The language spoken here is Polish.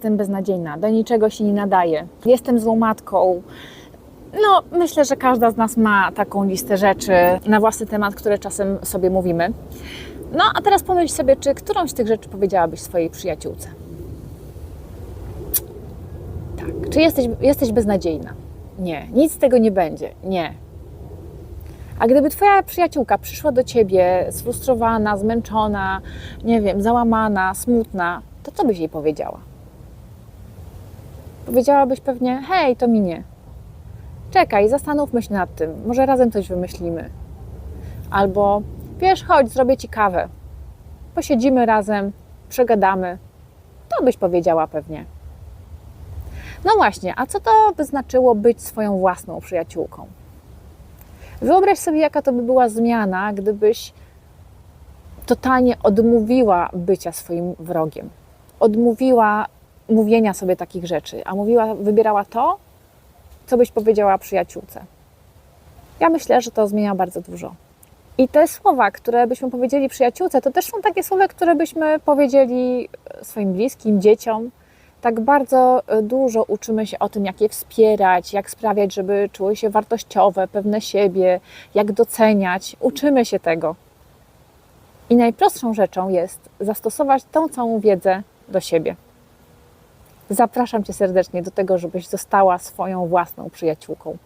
jestem beznadziejna, do niczego się nie nadaję, jestem złą matką. No, myślę, że każda z nas ma taką listę rzeczy na własny temat, które czasem sobie mówimy. No, a teraz pomyśl sobie, czy którąś z tych rzeczy powiedziałabyś swojej przyjaciółce? Tak. Czy jesteś, jesteś beznadziejna? Nie. Nic z tego nie będzie. Nie. A gdyby twoja przyjaciółka przyszła do ciebie sfrustrowana, zmęczona, nie wiem, załamana, smutna, to co byś jej powiedziała? Powiedziałabyś pewnie: Hej, to minie. Czekaj, zastanówmy się nad tym, może razem coś wymyślimy. Albo wiesz, chodź, zrobię ci kawę. Posiedzimy razem, przegadamy. To byś powiedziała pewnie. No właśnie, a co to by znaczyło być swoją własną przyjaciółką? Wyobraź sobie, jaka to by była zmiana, gdybyś totalnie odmówiła bycia swoim wrogiem. Odmówiła mówienia sobie takich rzeczy, a mówiła, wybierała to, co byś powiedziała przyjaciółce. Ja myślę, że to zmienia bardzo dużo. I te słowa, które byśmy powiedzieli przyjaciółce, to też są takie słowa, które byśmy powiedzieli swoim bliskim, dzieciom. Tak bardzo e, dużo uczymy się o tym, jak je wspierać, jak sprawiać, żeby czuły się wartościowe, pewne siebie, jak doceniać. Uczymy się tego. I najprostszą rzeczą jest zastosować tą całą wiedzę do siebie. Zapraszam Cię serdecznie do tego, żebyś została swoją własną przyjaciółką.